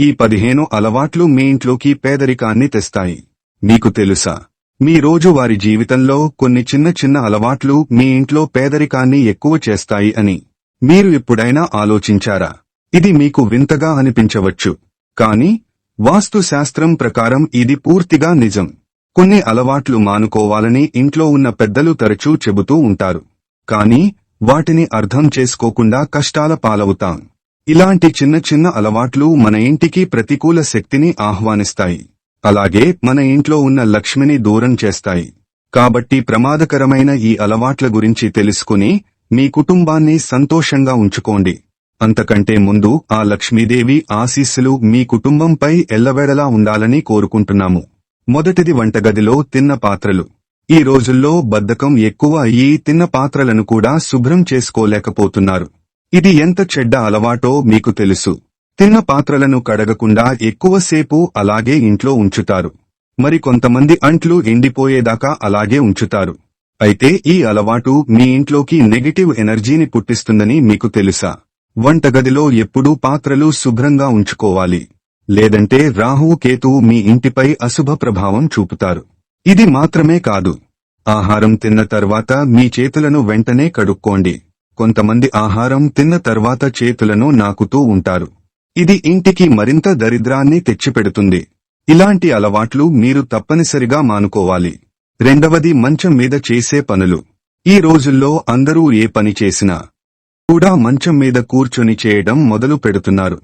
ఈ పదిహేను అలవాట్లు మీ ఇంట్లోకి పేదరికాన్ని తెస్తాయి. మీకు తెలుసా? మీ రోజువారి జీవితంలో కొన్ని చిన్న చిన్న అలవాట్లు మీ ఇంట్లో పేదరికాన్ని ఎక్కువ చేస్తాయి అని. మీరు ఎప్పుడైనా ఆలోచించారా? ఇది మీకు వింతగా అనిపించవచ్చు. కాని వాస్తుశాస్త్రం ప్రకారం ఇది పూర్తిగా నిజం. కొన్ని అలవాట్లు మానుకోవాలని ఇంట్లో ఉన్న పెద్దలు తరచూ చెబుతూ ఉంటారు. కాని వాటిని అర్థం చేసుకోకుండా కష్టాల పాలవుతాం. ఇలాంటి చిన్న చిన్న అలవాట్లు మన ఇంటికి ప్రతికూల శక్తిని ఆహ్వానిస్తాయి. అలాగే మన ఇంట్లో ఉన్న లక్ష్మిని దూరం చేస్తాయి. కాబట్టి ప్రమాదకరమైన ఈ అలవాట్ల గురించి తెలుసుకుని మీ కుటుంబాన్ని సంతోషంగా ఉంచుకోండి. అంతకంటే ముందు ఆ లక్ష్మీదేవి ఆశీస్సులు మీ కుటుంబంపై ఎల్లవేళలా ఉండాలని కోరుకుంటున్నాము. మొదటిది వంటగదిలో తిన్న పాత్రలు. ఈ రోజుల్లో బద్ధకం ఎక్కువ అయ్యి తిన్న పాత్రలను కూడా శుభ్రం చేసుకోలేకపోతున్నారు. ఇది ఎంత చెడ్డ అలవాటో మీకు తెలుసు. తిన్న పాత్రలను కడగకుండా ఎక్కువసేపు అలాగే ఇంట్లో ఉంచుతారు. మరి కొంతమంది అంట్లు ఎండిపోయేదాకా అలాగే ఉంచుతారు. అయితే ఈ అలవాటు మీ ఇంట్లోకి నెగటివ్ ఎనర్జీని పుట్టిస్తుందని మీకు తెలుసా? వంటగదిలో ఎప్పుడూ పాత్రలు శుభ్రంగా ఉంచుకోవాలి. లేదంటే రాహువు కేతువు మీ ఇంటిపై అశుభ ప్రభావం చూపుతారు. ఇది మాత్రమే కాదు. ఆహారం తిన్న తర్వాత మీ చేతులను వెంటనే కడుక్కోండి. కొంతమంది ఆహారం తిన్న తర్వాత చేతులను నాకుతూ ఉంటారు. ఇది ఇంటికి మరింత దరిద్రాన్ని తెచ్చిపెడుతుంది. ఇలాంటి అలవాట్లు మీరు తప్పనిసరిగా మానుకోవాలి. రెండవది మంచం మీద చేసే పనులు. ఈ రోజుల్లో అందరూ ఏ పని చేసినా కూడా మంచం మీద కూర్చొని చేయడం మొదలు పెడుతున్నారు.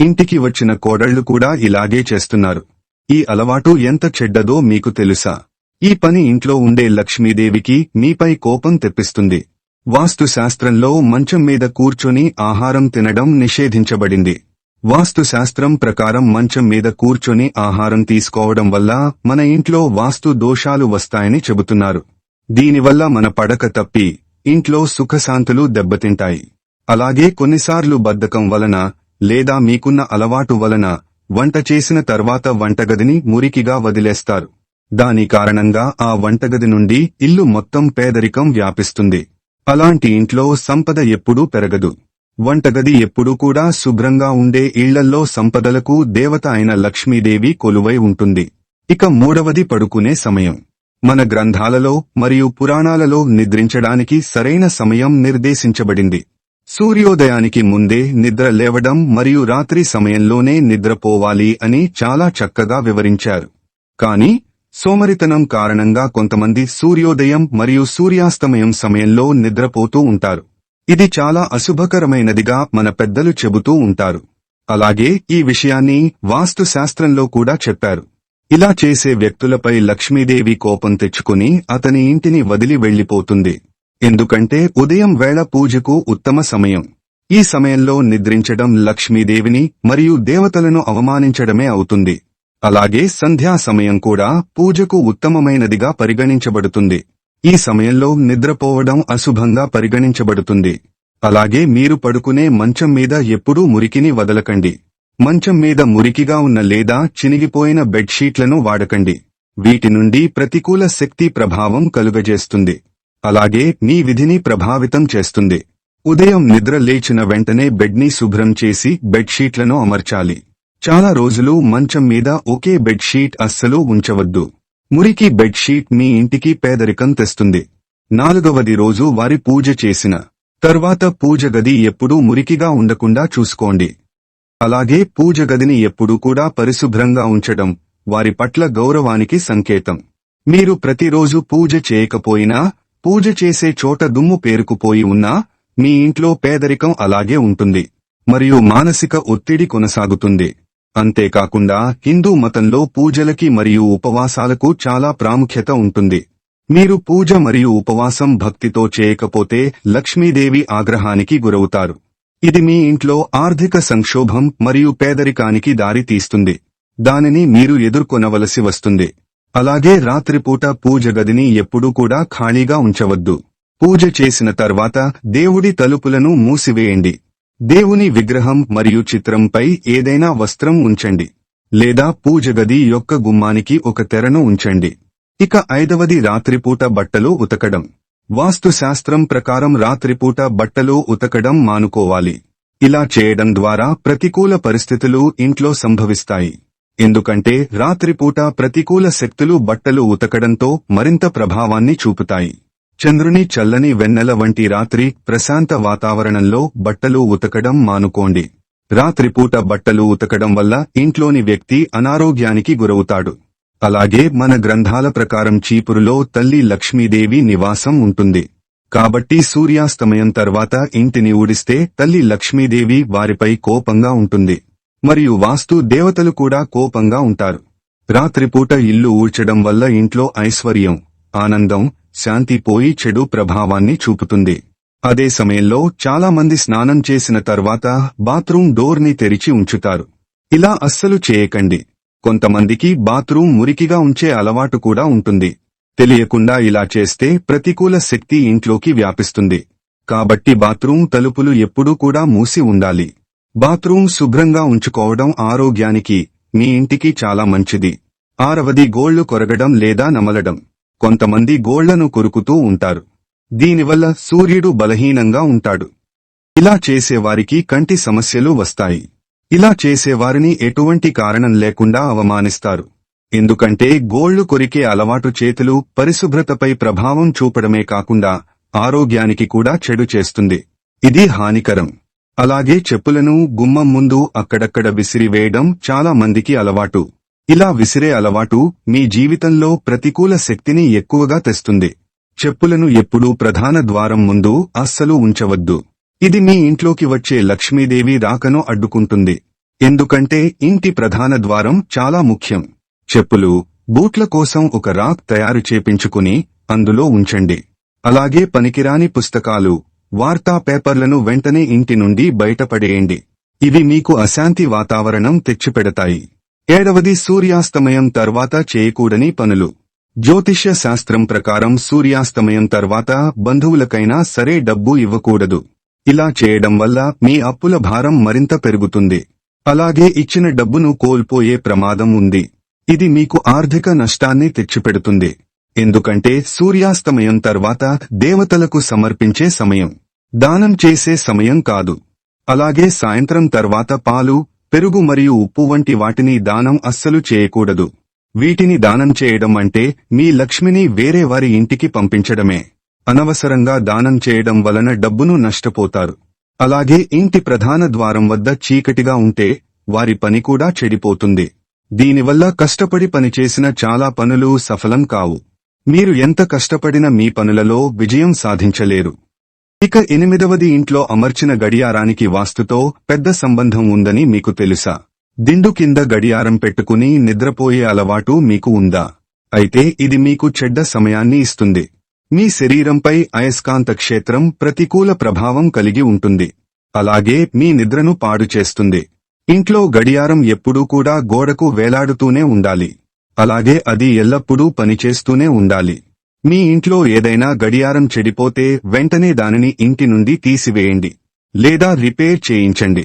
ఇంటికి వచ్చిన కోడళ్ళు కూడా ఇలాగే చేస్తున్నారు. ఈ అలవాటు ఎంత చెడ్డదో మీకు తెలుసా? ఈ పని ఇంట్లో ఉండే లక్ష్మీదేవికి మీపై కోపం తెప్పిస్తుంది. వాస్తుశాస్త్రంలో మంచం మీద కూర్చొని ఆహారం తినడం నిషేధించబడింది. వాస్తుశాస్త్రం ప్రకారం మంచం మీద కూర్చొని ఆహారం తీసుకోవడం వల్ల మన ఇంట్లో వాస్తు దోషాలు వస్తాయని చెబుతున్నారు. దీనివల్ల మన పడక తప్పి ఇంట్లో సుఖశాంతులు దెబ్బతింటాయి. అలాగే కొన్నిసార్లు బద్ధకం వలన లేదా మీకున్న అలవాటు వలన వంట చేసిన తర్వాత వంటగదిని మురికిగా వదిలేస్తారు. దాని కారణంగా ఆ వంటగది నుండి ఇల్లు మొత్తం పేదరికం వ్యాపిస్తుంది. అలాంటి ఇంట్లో సంపద ఎప్పుడూ పెరగదు. వంటగది ఎప్పుడూ కూడా శుభ్రంగా ఉండే ఇళ్ళల్లో సంపదలకు దేవత అయిన లక్ష్మీదేవి కొలువై ఉంటుంది. ఇక మూడవది పడుకునే సమయం. మన గ్రంథాలలో మరియు పురాణాలలో నిద్రించడానికి సరైన సమయం నిర్దేశించబడింది. సూర్యోదయానికి ముందే నిద్ర లేవడం మరియు రాత్రి సమయంలోనే నిద్రపోవాలి అని చాలా చక్కగా వివరించారు. కాని సోమరితనం కారణంగా కొంతమంది సూర్యోదయం మరియు సూర్యాస్తమయం సమయంలో నిద్రపోతూ ఉంటారు. ఇది చాలా అశుభకరమైనదిగా మన పెద్దలు చెబుతూ ఉంటారు. అలాగే ఈ విషయాన్ని వాస్తు శాస్త్రంలో కూడా చెప్పారు. ఇలా చేసే వ్యక్తులపై లక్ష్మీదేవి కోపం తెచ్చుకుని అతని ఇంటిని వదిలి వెళ్ళిపోతుంది ఎందుకంటే ఉదయం వేళ పూజకు ఉత్తమ సమయం. ఈ సమయంలో నిద్రించడం లక్ష్మీదేవిని మరియు దేవతలను అవమానించడమే అవుతుంది. అలాగే సంధ్యా సమయం కూడా పూజకు ఉత్తమమైనదిగా పరిగణించబడుతుంది. ఈ సమయంలో నిద్రపోవడం అశుభంగా పరిగణించబడుతుంది. అలాగే మీరు పడుకునే మంచం మీద ఎప్పుడూ మురికిని వదలకండి. మంచం మీద మురికిగా ఉన్న లేదా చినిగిపోయిన బెడ్షీట్లను వాడకండి. వీటి నుండి ప్రతికూల శక్తి ప్రభావం కలుగజేస్తుంది. అలాగే మీ విధిని ప్రభావితం చేస్తుంది. ఉదయం నిద్ర లేచిన వెంటనే బెడ్ని శుభ్రం చేసి బెడ్షీట్లను అమర్చాలి. చాలా రోజులు మంచం మీద ఒకే బెడ్షీట్ అస్సలు ఉంచవద్దు. మురికి బెడ్షీట్ మీ ఇంటికి పేదరికం తెస్తుంది. నాలుగవది రోజు వారి పూజ చేసిన. తర్వాత పూజ గది ఎప్పుడూ మురికిగా ఉండకుండా చూసుకోండి. అలాగే పూజ గదిని ఎప్పుడూ కూడా పరిశుభ్రంగా ఉంచడం వారి పట్ల గౌరవానికి సంకేతం. మీరు ప్రతిరోజు పూజ చేయకపోయినా పూజ చేసే చోట దుమ్ము పేరుకుపోయి ఉన్నా మీ ఇంట్లో పేదరికం అలాగే ఉంటుంది. మరియు మానసిక ఒత్తిడి కొనసాగుతుంది. అంతేకాకుండా హిందూ మతంలో పూజలకి మరియు ఉపవాసాలకు చాలా ప్రాముఖ్యత ఉంటుంది. మీరు పూజ మరియు ఉపవాసం భక్తితో చేయకపోతే లక్ష్మీదేవి ఆగ్రహానికి గురవుతారు. ఇది మీ ఇంట్లో ఆర్థిక సంక్షోభం మరియు పేదరికానికి దారి తీస్తుంది. దానిని మీరు ఎదుర్కొనవలసి వస్తుంది. అలాగే రాత్రిపూట పూజ గదిని ఎప్పుడూ కూడా ఖాళీగా ఉంచవద్దు. పూజ చేసిన తర్వాత దేవుడి తలుపులను మూసివేయండి. దేవుని విగ్రహం మరియు చిత్రంపై ఏదైనా వస్త్రం ఉంచండి లేదా పూజ గది యొక్క గుమ్మానికి ఒక తెరను ఉంచండి. ఇక ఐదవది రాత్రిపూట బట్టలు ఉతకడం. వాస్తుశాస్త్రం ప్రకారం రాత్రిపూట బట్టలు ఉతకడం మానుకోవాలి. ఇలా చేయడం ద్వారా ప్రతికూల పరిస్థితులు ఇంట్లో సంభవిస్తాయి. ఎందుకంటే రాత్రిపూట ప్రతికూల శక్తులు బట్టలు ఉతకడంతో మరింత ప్రభావాన్ని చూపుతాయి. చంద్రుని చల్లని వెన్నెల వంటి రాత్రి ప్రశాంత వాతావరణంలో బట్టలు ఉతకడం మానుకోండి. రాత్రిపూట బట్టలు ఉతకడం వల్ల ఇంట్లోని వ్యక్తి అనారోగ్యానికి గురవుతాడు. అలాగే మన గ్రంథాల ప్రకారం చీపురులో తల్లి లక్ష్మీదేవి నివాసం ఉంటుంది. కాబట్టి సూర్యాస్తమయం తర్వాత ఇంటిని ఊడిస్తే తల్లి లక్ష్మీదేవి వారిపై కోపంగా ఉంటుంది. మరియు వాస్తు దేవతలు కూడా కోపంగా ఉంటారు. రాత్రిపూట ఇల్లు ఊడ్చడం వల్ల ఇంట్లో ఐశ్వర్యం. ఆనందం శాంతి పోయి చెడు ప్రభావాన్ని చూపుతుంది. అదే సమయంలో చాలా మంది స్నానం చేసిన తర్వాత బాత్రూం డోర్ని తెరిచి ఉంచుతారు. ఇలా అస్సలు చేయకండి. కొంతమందికి బాత్రూం మురికిగా ఉంచే అలవాటు కూడా ఉంటుంది. తెలియకుండా ఇలా చేస్తే ప్రతికూల శక్తి ఇంట్లోకి వ్యాపిస్తుంది. కాబట్టి బాత్రూం తలుపులు ఎప్పుడూ కూడా మూసి ఉండాలి. బాత్రూం శుభ్రంగా ఉంచుకోవడం ఆరోగ్యానికి మీ ఇంటికి చాలా మంచిది. ఆరవది గోళ్ళు కొరగడం లేదా నమలడం. కొంతమంది గోళ్ళను కొరుకుతూ ఉంటారు. దీనివల్ల సూర్యుడు బలహీనంగా ఉంటాడు. ఇలా చేసేవారికి కంటి సమస్యలు వస్తాయి. ఇలా చేసేవారిని ఎటువంటి కారణం లేకుండా అవమానిస్తారు. ఎందుకంటే గోళ్ళు కొరికే అలవాటు చేతులు పరిశుభ్రతపై ప్రభావం చూపడమే కాకుండా ఆరోగ్యానికి కూడా చెడు చేస్తుంది. ఇది హానికరం. అలాగే చెప్పులను గుమ్మం ముందు అక్కడక్కడ విసిరివేయడం చాలా మందికి అలవాటు. ఇలా విసిరే అలవాటు మీ జీవితంలో ప్రతికూల శక్తిని ఎక్కువగా తెస్తుంది. చెప్పులను ఎప్పుడూ ప్రధాన ద్వారం ముందు అస్సలు ఉంచవద్దు. ఇది మీ ఇంట్లోకి వచ్చే లక్ష్మీదేవి రాకను అడ్డుకుంటుంది. ఎందుకంటే ఇంటి ప్రధాన ద్వారం చాలా ముఖ్యం. చెప్పులు బూట్ల కోసం ఒక రాక్ తయారు చేపించుకుని అందులో ఉంచండి. అలాగే పనికిరాని పుస్తకాలు వార్తా పేపర్లను వెంటనే ఇంటి నుండి బయటపడేయండి. ఇవి మీకు అశాంతి వాతావరణం తెచ్చిపెడతాయి. ఏడవది సూర్యాస్తమయం తర్వాత చేయకూడని పనులు. జ్యోతిష్య శాస్త్రం ప్రకారం సూర్యాస్తమయం తర్వాత బంధువులకైనా సరే డబ్బు ఇవ్వకూడదు. ఇలా చేయడం వల్ల మీ అప్పుల భారం మరింత పెరుగుతుంది. అలాగే ఇచ్చిన డబ్బును కోల్పోయే ప్రమాదం ఉంది. ఇది మీకు ఆర్థిక నష్టాన్ని తెచ్చిపెడుతుంది. ఎందుకంటే సూర్యాస్తమయం తర్వాత దేవతలకు సమర్పించే సమయం. దానం చేసే సమయం కాదు. అలాగే సాయంత్రం తర్వాత పాలు పెరుగు మరియు ఉప్పు వంటి వాటిని దానం అస్సలు చేయకూడదు. వీటిని దానం చేయడం అంటే మీ లక్ష్మిని వేరే వారి ఇంటికి పంపించడమే. అనవసరంగా దానం చేయడం వలన డబ్బును నష్టపోతారు. అలాగే ఇంటి ప్రధాన ద్వారం వద్ద చీకటిగా ఉంటే వారి పని కూడా చెడిపోతుంది. దీనివల్ల కష్టపడి పనిచేసిన చాలా పనులు సఫలం కావు. మీరు ఎంత కష్టపడిన మీ పనులలో విజయం సాధించలేరు. ఇక ఎనిమిదవది ఇంట్లో అమర్చిన గడియారానికి వాస్తుతో పెద్ద సంబంధం ఉందని మీకు తెలుసా? దిండు కింద గడియారం పెట్టుకుని నిద్రపోయే అలవాటు మీకు ఉందా? అయితే ఇది మీకు చెడ్డ సమయాన్ని ఇస్తుంది. మీ శరీరంపై అయస్కాంత క్షేత్రం ప్రతికూల ప్రభావం కలిగి ఉంటుంది. అలాగే మీ నిద్రను పాడు చేస్తుంది. ఇంట్లో గడియారం ఎప్పుడూ కూడా గోడకు వేలాడుతూనే ఉండాలి. అలాగే అది ఎల్లప్పుడూ పనిచేస్తూనే ఉండాలి. మీ ఇంట్లో ఏదైనా గడియారం చెడిపోతే వెంటనే దానిని ఇంటి నుండి తీసివేయండి లేదా రిపేర్ చేయించండి.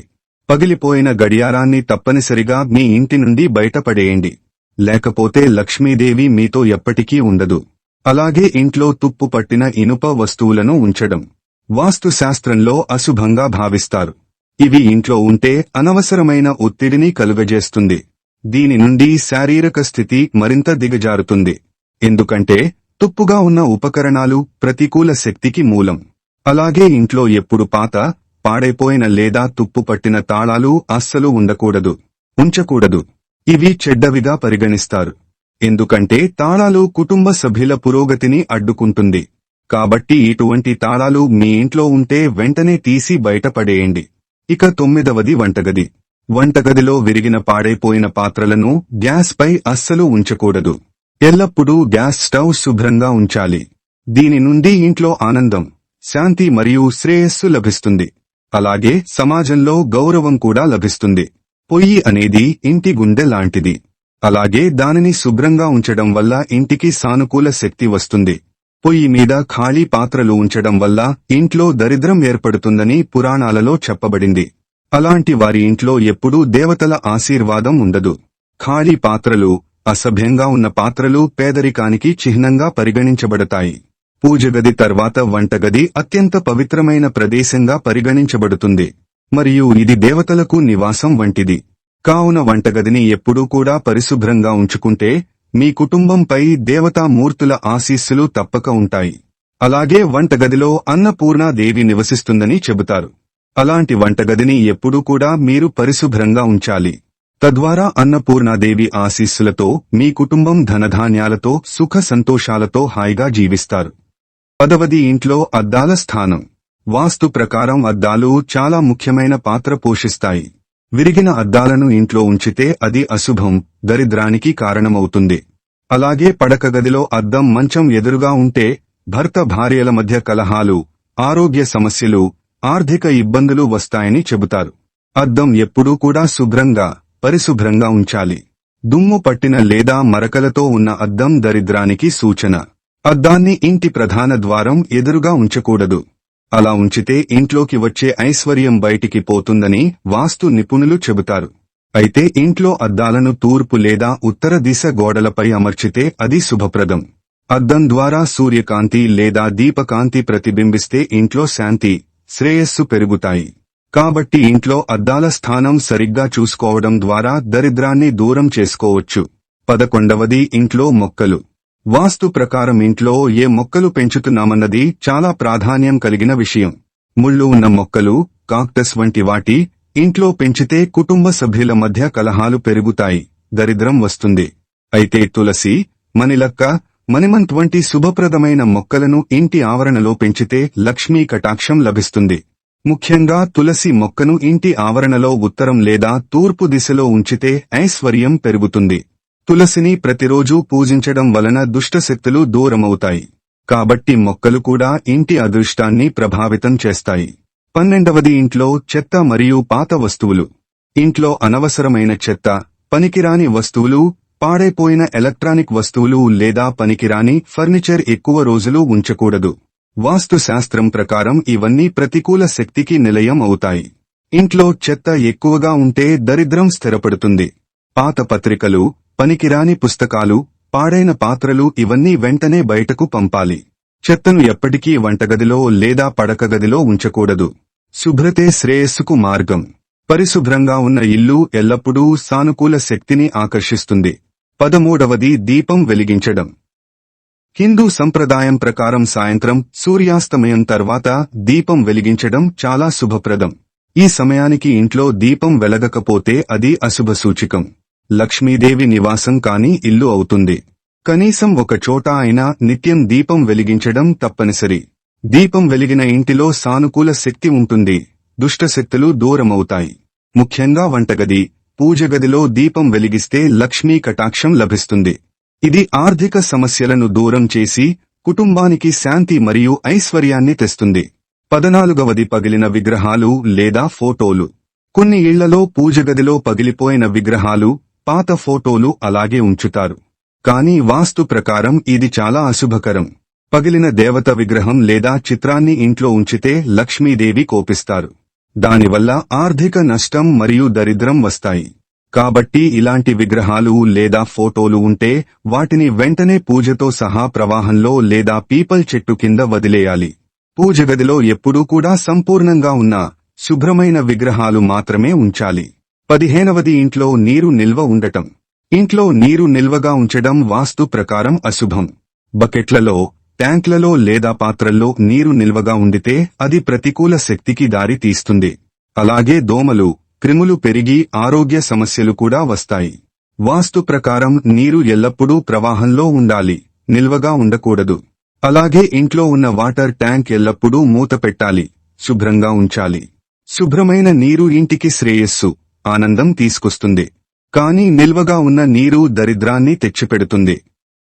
పగిలిపోయిన గడియారాన్ని తప్పనిసరిగా మీ ఇంటి నుండి బయటపడేయండి. లేకపోతే లక్ష్మీదేవి మీతో ఎప్పటికీ ఉండదు. అలాగే ఇంట్లో తుప్పు పట్టిన ఇనుప వస్తువులను ఉంచడం వాస్తుశాస్త్రంలో అశుభంగా భావిస్తారు. ఇవి ఇంట్లో ఉంటే అనవసరమైన ఒత్తిడిని కలుగజేస్తుంది. దీని నుండి శారీరక స్థితి మరింత దిగజారుతుంది. ఎందుకంటే తుప్పుగా ఉన్న ఉపకరణాలు ప్రతికూల శక్తికి మూలం. అలాగే ఇంట్లో ఎప్పుడు పాత పాడైపోయిన లేదా తుప్పు పట్టిన తాళాలు అస్సలు ఉండకూడదు ఉంచకూడదు. ఇవి చెడ్డవిగా పరిగణిస్తారు. ఎందుకంటే తాళాలు కుటుంబ సభ్యుల పురోగతిని అడ్డుకుంటుంది. కాబట్టి ఇటువంటి తాళాలు మీ ఇంట్లో ఉంటే వెంటనే తీసి బయటపడేయండి. ఇక తొమ్మిదవది వంటగది. వంటగదిలో విరిగిన పాడైపోయిన పాత్రలను గ్యాస్ పై అస్సలు ఉంచకూడదు. ఎల్లప్పుడూ గ్యాస్ స్టవ్ శుభ్రంగా ఉంచాలి. దీని నుండి ఇంట్లో ఆనందం శాంతి మరియు శ్రేయస్సు లభిస్తుంది. అలాగే సమాజంలో గౌరవం కూడా లభిస్తుంది. పొయ్యి అనేది ఇంటి గుండె లాంటిది. అలాగే దానిని శుభ్రంగా ఉంచడం వల్ల ఇంటికి సానుకూల శక్తి వస్తుంది. పొయ్యి మీద ఖాళీ పాత్రలు ఉంచడం వల్ల ఇంట్లో దరిద్రం ఏర్పడుతుందని పురాణాలలో చెప్పబడింది. అలాంటి వారి ఇంట్లో ఎప్పుడూ దేవతల ఆశీర్వాదం ఉండదు. ఖాళీ పాత్రలు అసభ్యంగా ఉన్న పాత్రలు పేదరికానికి చిహ్నంగా పరిగణించబడతాయి. పూజగది తర్వాత వంటగది అత్యంత పవిత్రమైన ప్రదేశంగా పరిగణించబడుతుంది. మరియు ఇది దేవతలకు నివాసం వంటిది. కావున వంటగదిని ఎప్పుడూ కూడా పరిశుభ్రంగా ఉంచుకుంటే మీ కుటుంబంపై దేవతామూర్తుల ఆశీస్సులు తప్పక ఉంటాయి. అలాగే వంటగదిలో అన్నపూర్ణాదేవి నివసిస్తుందని చెబుతారు. అలాంటి వంటగదిని ఎప్పుడూ కూడా మీరు పరిశుభ్రంగా ఉంచాలి. తద్వారా అన్నపూర్ణాదేవి ఆశీస్సులతో మీ కుటుంబం ధనధాన్యాలతో సుఖ సంతోషాలతో హాయిగా జీవిస్తారు. పదవది ఇంట్లో అద్దాల స్థానం. వాస్తు ప్రకారం అద్దాలు చాలా ముఖ్యమైన పాత్ర పోషిస్తాయి. విరిగిన అద్దాలను ఇంట్లో ఉంచితే అది అశుభం దరిద్రానికి కారణమవుతుంది. అలాగే పడక గదిలో అద్దం మంచం ఎదురుగా ఉంటే భర్త భార్యల మధ్య కలహాలు ఆరోగ్య సమస్యలు ఆర్థిక ఇబ్బందులు వస్తాయని చెబుతారు. అద్దం ఎప్పుడూ కూడా శుభ్రంగా పరిశుభ్రంగా ఉంచాలి. దుమ్ము పట్టిన లేదా మరకలతో ఉన్న అద్దం దరిద్రానికి సూచన. అద్దాన్ని ఇంటి ప్రధాన ద్వారం ఎదురుగా ఉంచకూడదు. అలా ఉంచితే ఇంట్లోకి వచ్చే ఐశ్వర్యం బయటికి పోతుందని వాస్తు నిపుణులు చెబుతారు. అయితే ఇంట్లో అద్దాలను తూర్పు లేదా ఉత్తర దిశ గోడలపై అమర్చితే అది శుభప్రదం. అద్దం ద్వారా సూర్యకాంతి లేదా దీపకాంతి ప్రతిబింబిస్తే ఇంట్లో శాంతి శ్రేయస్సు పెరుగుతాయి. కాబట్టి ఇంట్లో అద్దాల స్థానం సరిగ్గా చూసుకోవడం ద్వారా దరిద్రాన్ని దూరం చేసుకోవచ్చు. పదకొండవది ఇంట్లో మొక్కలు. వాస్తు ప్రకారం ఇంట్లో ఏ మొక్కలు పెంచుతున్నామన్నది చాలా ప్రాధాన్యం కలిగిన విషయం. ముళ్ళు ఉన్న మొక్కలు కాక్టస్ వంటి వాటి ఇంట్లో పెంచితే కుటుంబ సభ్యుల మధ్య కలహాలు పెరుగుతాయి దరిద్రం వస్తుంది. అయితే తులసి మనిలక్క మణిమంత్ వంటి శుభప్రదమైన మొక్కలను ఇంటి ఆవరణలో పెంచితే లక్ష్మీ కటాక్షం లభిస్తుంది. ముఖ్యంగా తులసి మొక్కను ఇంటి ఆవరణలో ఉత్తరం లేదా తూర్పు దిశలో ఉంచితే ఐశ్వర్యం పెరుగుతుంది. తులసిని ప్రతిరోజూ పూజించడం వలన దుష్టశక్తులు దూరమవుతాయి. కాబట్టి మొక్కలు కూడా ఇంటి అదృష్టాన్ని ప్రభావితం చేస్తాయి. పన్నెండవది ఇంట్లో చెత్త మరియు పాత వస్తువులు. ఇంట్లో అనవసరమైన చెత్త పనికిరాని వస్తువులు పాడైపోయిన ఎలక్ట్రానిక్ వస్తువులు లేదా పనికిరాని ఫర్నిచర్ ఎక్కువ రోజులు ఉంచకూడదు. వాస్తుశాస్త్రం ప్రకారం ఇవన్నీ ప్రతికూల శక్తికి నిలయం అవుతాయి. ఇంట్లో చెత్త ఎక్కువగా ఉంటే దరిద్రం స్థిరపడుతుంది. పాత పత్రికలు పనికిరాని పుస్తకాలు పాడైన పాత్రలు ఇవన్నీ వెంటనే బయటకు పంపాలి. చెత్తను ఎప్పటికీ వంటగదిలో లేదా పడకగదిలో ఉంచకూడదు. శుభ్రతే శ్రేయస్సుకు మార్గం. పరిశుభ్రంగా ఉన్న ఇల్లు ఎల్లప్పుడూ సానుకూల శక్తిని ఆకర్షిస్తుంది. పదమూడవది దీపం వెలిగించడం. హిందూ సంప్రదాయం ప్రకారం సాయంత్రం సూర్యాస్తమయం తర్వాత దీపం వెలిగించడం చాలా శుభప్రదం. ఈ సమయానికి ఇంట్లో దీపం వెలగకపోతే అది అశుభ సూచికం. లక్ష్మీదేవి నివాసం కాని ఇల్లు అవుతుంది. కనీసం ఒక చోట అయినా నిత్యం దీపం వెలిగించడం తప్పనిసరి. దీపం వెలిగిన ఇంటిలో సానుకూల శక్తి ఉంటుంది. దుష్టశక్తులు దూరమవుతాయి. ముఖ్యంగా వంటగది పూజగదిలో దీపం వెలిగిస్తే లక్ష్మీ కటాక్షం లభిస్తుంది. ఇది ఆర్థిక సమస్యలను దూరం చేసి కుటుంబానికి శాంతి మరియు ఐశ్వర్యాన్ని తెస్తుంది. పదనాలుగవది పగిలిన విగ్రహాలు లేదా ఫోటోలు. కొన్ని ఇళ్ళలో పూజగదిలో పగిలిపోయిన విగ్రహాలు పాత ఫోటోలు అలాగే ఉంచుతారు. కానీ వాస్తు ప్రకారం ఇది చాలా అశుభకరం. పగిలిన దేవత విగ్రహం లేదా చిత్రాన్ని ఇంట్లో ఉంచితే లక్ష్మీదేవి కోపిస్తారు. దానివల్ల ఆర్థిక నష్టం మరియు దరిద్రం వస్తాయి. కాబట్టి ఇలాంటి విగ్రహాలు లేదా ఫోటోలు ఉంటే వాటిని వెంటనే పూజతో సహా ప్రవాహంలో లేదా పీపల్ చెట్టు కింద వదిలేయాలి. పూజ గదిలో ఎప్పుడూ కూడా సంపూర్ణంగా ఉన్న శుభ్రమైన విగ్రహాలు మాత్రమే ఉంచాలి. పదిహేనవది ఇంట్లో నీరు నిల్వ ఉండటం. ఇంట్లో నీరు నిల్వగా ఉంచడం వాస్తు ప్రకారం అశుభం. బకెట్లలో ట్యాంక్లలో లేదా పాత్రల్లో నీరు నిల్వగా ఉండితే అది ప్రతికూల శక్తికి దారి తీస్తుంది అలాగే దోమలు క్రిములు పెరిగి ఆరోగ్య సమస్యలు కూడా వస్తాయి. వాస్తు ప్రకారం నీరు ఎల్లప్పుడూ ప్రవాహంలో ఉండాలి నిల్వగా ఉండకూడదు. అలాగే ఇంట్లో ఉన్న వాటర్ ట్యాంక్ ఎల్లప్పుడూ మూత పెట్టాలి శుభ్రంగా ఉంచాలి. శుభ్రమైన నీరు ఇంటికి శ్రేయస్సు ఆనందం తీసుకొస్తుంది. కానీ నిల్వగా ఉన్న నీరు దరిద్రాన్ని తెచ్చిపెడుతుంది.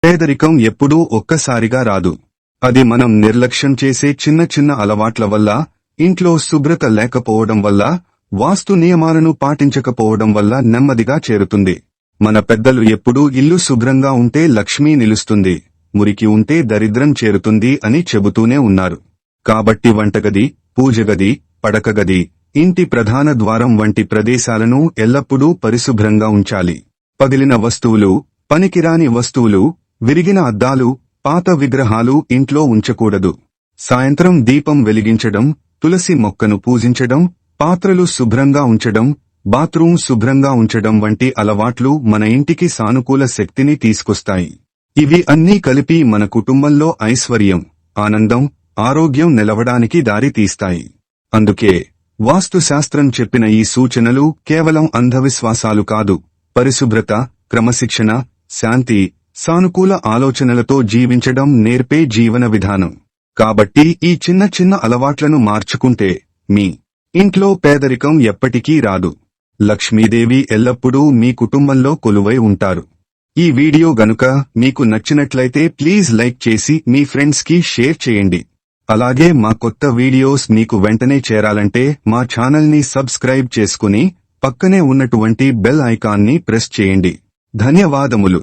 పేదరికం ఎప్పుడూ ఒక్కసారిగా రాదు. అది మనం నిర్లక్ష్యం చేసే చిన్న చిన్న అలవాట్ల వల్ల ఇంట్లో శుభ్రత లేకపోవడం వల్ల వాస్తు నియమాలను పాటించకపోవడం వల్ల నెమ్మదిగా చేరుతుంది. మన పెద్దలు ఎప్పుడూ ఇల్లు శుభ్రంగా ఉంటే లక్ష్మీ నిలుస్తుంది మురికి ఉంటే దరిద్రం చేరుతుంది అని చెబుతూనే ఉన్నారు. కాబట్టి వంటగది పూజగది పడకగది ఇంటి ప్రధాన ద్వారం వంటి ప్రదేశాలను ఎల్లప్పుడూ పరిశుభ్రంగా ఉంచాలి. పగిలిన వస్తువులు పనికిరాని వస్తువులు విరిగిన అద్దాలు పాత విగ్రహాలు ఇంట్లో ఉంచకూడదు. సాయంత్రం దీపం వెలిగించడం తులసి మొక్కను పూజించడం పాత్రలు శుభ్రంగా ఉంచడం బాత్రూమ్ శుభ్రంగా ఉంచడం వంటి అలవాట్లు మన ఇంటికి సానుకూల శక్తిని తీసుకొస్తాయి. ఇవి అన్నీ కలిపి మన కుటుంబంలో ఐశ్వర్యం ఆనందం ఆరోగ్యం నిలవడానికి దారి తీస్తాయి అందుకే వాస్తుశాస్త్రం చెప్పిన ఈ సూచనలు కేవలం అంధవిశ్వాసాలు కాదు పరిశుభ్రత క్రమశిక్షణ శాంతి సానుకూల ఆలోచనలతో జీవించడం నేర్పే జీవన విధానం. కాబట్టి ఈ చిన్న చిన్న అలవాట్లను మార్చుకుంటే మీ ఇంట్లో పేదరికం ఎప్పటికీ రాదు. లక్ష్మీదేవి ఎల్లప్పుడూ మీ కుటుంబంలో కొలువై ఉంటారు. ఈ వీడియో గనుక మీకు నచ్చినట్లయితే ప్లీజ్ లైక్ చేసి మీ ఫ్రెండ్స్కి షేర్ చేయండి. అలాగే మా కొత్త వీడియోస్ మీకు వెంటనే చేరాలంటే మా ఛానల్ని సబ్స్క్రైబ్ చేసుకుని పక్కనే ఉన్నటువంటి బెల్ ఐకాన్ని ప్రెస్ చేయండి. ధన్యవాదములు.